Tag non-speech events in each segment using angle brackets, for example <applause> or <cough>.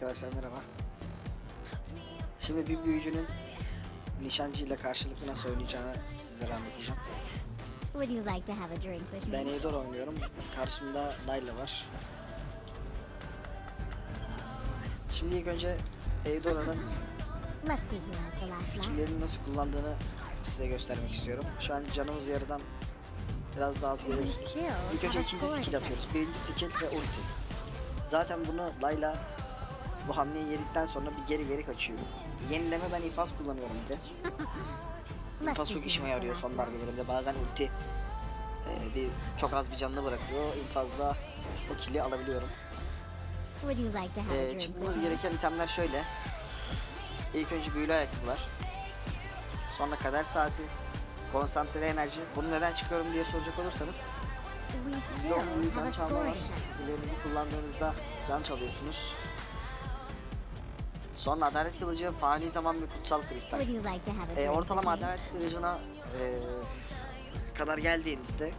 Arkadaşlar merhaba. Şimdi bir büyücünün nişancı ile karşılıklı nasıl oynayacağını sizlere anlatacağım. Would you like to have a drink with me? Ben Eidor oynuyorum. Karşımda Layla var. Şimdi ilk önce Eidor'un skill'lerini nasıl kullandığını size göstermek istiyorum. Şu an canımız yarıdan biraz daha az görüyorsunuz. İlk önce ikinci skill yapıyoruz. Birinci skill ve ulti. Zaten bunu Layla bu hamleyi yedikten sonra bir geri geri kaçıyor. Yenileme ben infaz kullanıyorum bir de. <laughs> İnfaz çok işime yarıyor son laugh. darbelerimde. Bazen ulti e, bir çok az bir canını bırakıyor. İnfazda o kili alabiliyorum. E, drink çıkmamız gereken itemler şöyle. İlk önce büyülü ayakkabılar. Sonra kader saati. Konsantre enerji. Bunu neden çıkıyorum diye soracak olursanız. Büyülü have can çalma var. kullandığınızda can çalıyorsunuz. Sonra adalet kılıcı, fani zaman ve kutsal kristal. E, ortalama adalet kılıcına e, kadar geldiğinizde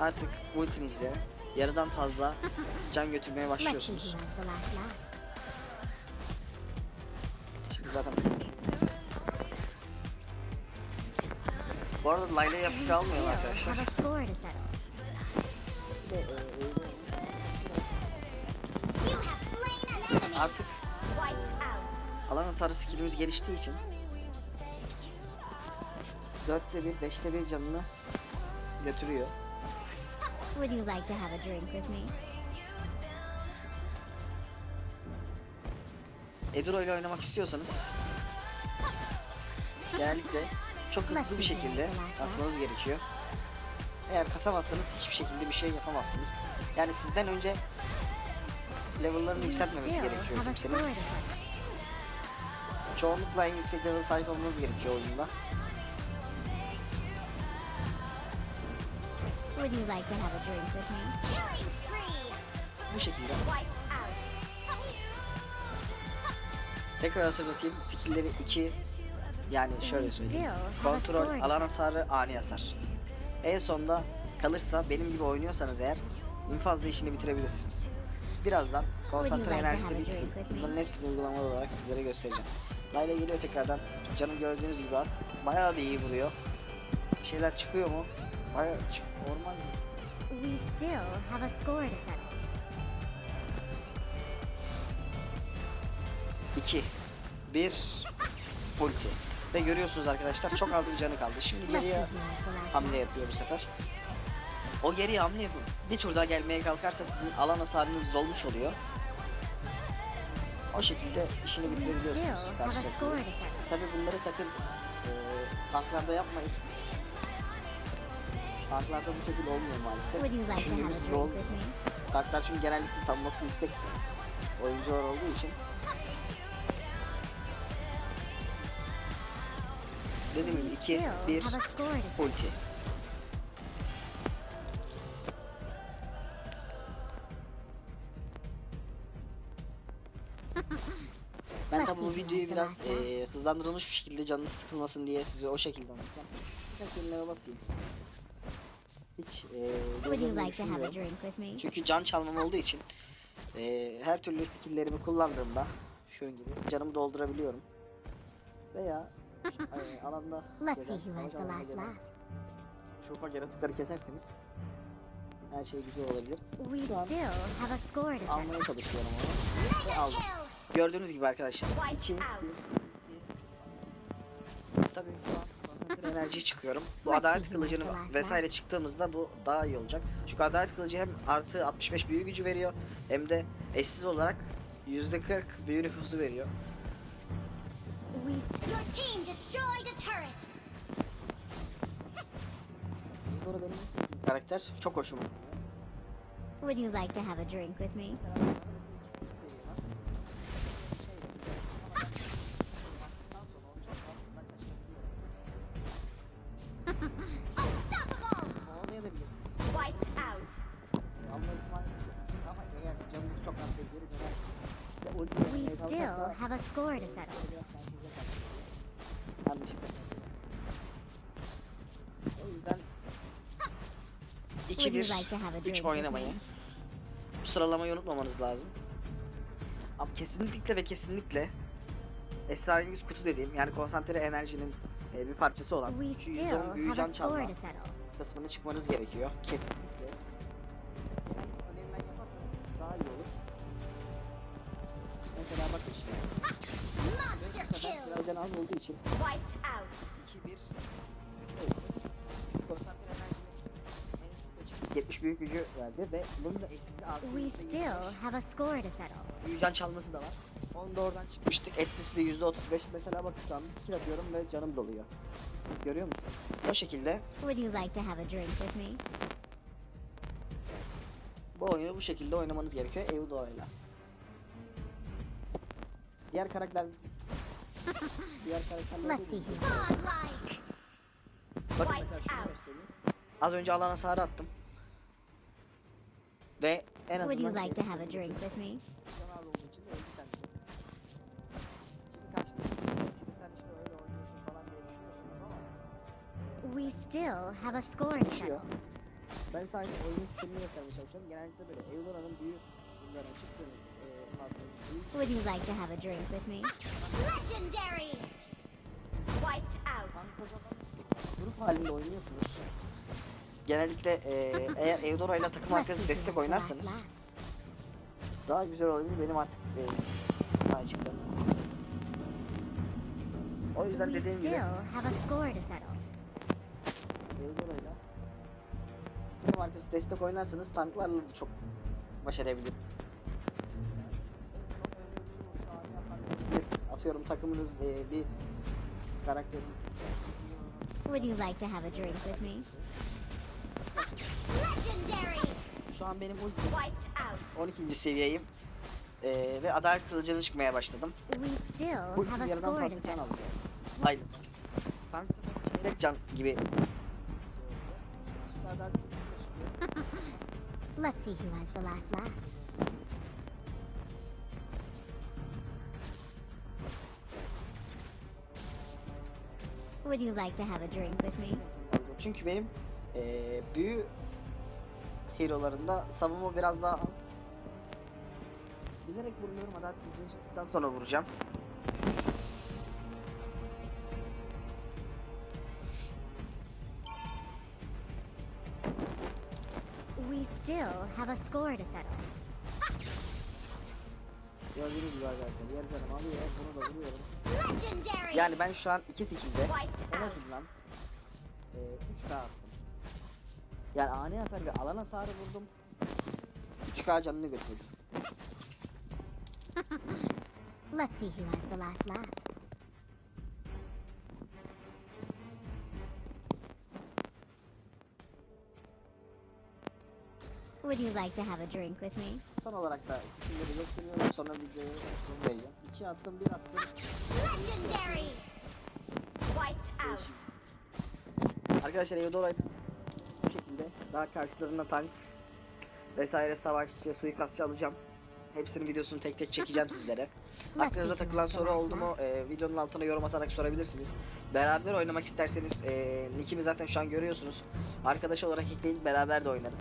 artık ultinizde yarıdan fazla <laughs> can götürmeye başlıyorsunuz. Şimdi zaten Bu arada Layla yapıcı almıyorum Still arkadaşlar. Bir e, e. Artık. Alan atarı skillimiz geliştiği için 4'te 1, 5'te 1 canını götürüyor. Would you like to have a drink with me? Eduro ile oynamak istiyorsanız genellikle çok hızlı bir şekilde kasmanız gerekiyor. Eğer kasamazsanız hiçbir şekilde bir şey yapamazsınız. Yani sizden önce level'larını yükseltmemesi gerekiyor kimsenin. Çoğunlukla en yüksek level sahip olmanız gerekiyor oyunda. Would you like to have a drink with me? Killing spree. Bu şekilde. Tekrar hatırlatayım. Skill'leri 2 yani şöyle söyleyeyim. Kontrol, alan hasarı, ani hasar. En sonda kalırsa benim gibi oynuyorsanız eğer infazla işini bitirebilirsiniz. Birazdan konsantre like to enerji have de a bitsin. Bunların hepsini uygulamalı olarak sizlere göstereceğim. Layla geliyor tekrardan. Canım gördüğünüz gibi var. Bayağı da iyi vuruyor. Bir şeyler çıkıyor mu? Bayağı çık. Orman mı? We still have a score to settle. 2 1 ulti. Ve görüyorsunuz arkadaşlar çok az bir canı kaldı. Şimdi geriye hamle yapıyor bu sefer. O geriye hamle yapıp bir tur daha gelmeye kalkarsa sizin alan hasarınız dolmuş oluyor. O şekilde işini bitirebiliyorsunuz. Tabi bunları sakın e, tanklarda yapmayın. Tanklarda bu şekilde olmuyor maalesef. Rol, with me? tanklar çünkü genellikle savunması yüksek oyuncular olduğu için. Dediğim gibi 2, Still 1, have a score to settle. ulti. Videoyu biraz eee, hızlandırılmış bir şekilde canınız sıkılmasın diye size o şekilde anlatacağım. Eline basayım. Hiç gözlerimi like? Çünkü can çalmam olduğu için eee, her türlü skilllerimi kullandığımda şunun gibi canımı doldurabiliyorum. Veya <laughs> eee, alanda gezen, ufak yaratıkları keserseniz her şey güzel olabilir. Şu an almaya çalışıyorum onu ve aldım. Gördüğünüz gibi arkadaşlar. Tabii şu an konsantre enerji çıkıyorum. Bu adalet kılıcını vesaire çıktığımızda bu daha iyi olacak. Çünkü adalet kılıcı hem artı 65 büyü gücü veriyor hem de eşsiz olarak %40 büyü nüfusu veriyor. Doğru benim karakter çok hoşuma. Would you like to have a drink with me? Still have a score to settle. Yüzden Would you 2-1 like to have a drink 3 with oynamayı. me? Bu sıralamayı unutmamanız lazım. Ama kesinlikle ve kesinlikle esrarengiz kutu dediğim yani konsantre enerjinin e, bir parçası olan We şu still %10 büyü have a çalma score to settle. kısmını çıkmanız gerekiyor. Kesinlikle. Can az olduğu için Wiped out. 2 1 3 Konsantre enerjinin 70 büyük gücü verdi ve bunun da etkisi artı We still have a score to settle. can çalması da var. Onu da oradan çıkmıştık. Etkisi de %35. Mesela bakın şu an bir skill atıyorum ve canım doluyor. Görüyor musun? O şekilde Would you like to have a drink with me? bu oyunu bu şekilde oynamanız gerekiyor Eudora'yla. Diğer karakter Diğer karakterler Let's see who. Godlike. Bakın Wiped mesela şunu out. göstereyim. Az önce alan hasarı attım. Ve en azından Would you like to have a drink with me? Can az olduğu için de öldü kendisi. Şimdi kaçtı. İşte sen işte öyle oynuyorsun falan diye düşünüyorsunuz ama We still have a score to settle. ben sadece oyunun stilini göstermeye çalışıyorum. Genellikle böyle Eudora'nın büyük hızlarına çıktığınız pardon, büyük Would you like to have a drink with me? Legendary. Wiped out. grup halinde oynuyorsunuz. Genellikle e, eğer Eudora ile takım arkadaşı destek oynarsanız daha güzel olabilir. Benim artık e, daha çıktı. O yüzden dediğim gibi. Eudora'yla takım arkadaşı destek oynarsanız tanklarla da çok baş edebilir. Atıyorum takımınız e, bir karakterin Would you like to have a drink with me? Legendary. şu an benim ultim Wiped out. 12. seviyeyim. Ee, ve adalet kılıcını çıkmaya başladım. We still Bu have a yarıdan fazla can. Aynen. Tank çeyrek can gibi. <laughs> Let's see who has the last laugh. Would you like to have a drink with me? Çünkü benim ee, büyü hero'larında savunma biraz daha az. Bilerek vurmuyorum adalet kılıcını çıktıktan sonra vuracağım. We still have a score to settle. Gördüğünüz gibi arkadaşlar diğer canım alıyor bunu da vuruyorum. Yani ben şu an iki skill'de Wiped en azından e, 3K attım. Yani ani hasar ve alan hasarı vurdum. 3K canını götürdüm. <laughs> Let's see who has the last laugh. Would you like to have a drink with me? Son olarak da skill'leri gösteriyorum sonra videoyu son vereceğim. 2 attım 1 attım. Legendary. Wiped out. Arkadaşlar Eudora bu şekilde daha karşılarında tank vesaire savaşçı, suikastçı alacağım. Hepsinin videosunu tek tek çekeceğim sizlere. Aklınıza takılan soru oldu mu e, videonun altına yorum atarak sorabilirsiniz. Beraber oynamak isterseniz e, nickimi zaten şu an görüyorsunuz. Arkadaş olarak ekleyin beraber de oynarız.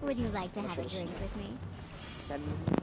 Would you like to have a drink with me? Kendinize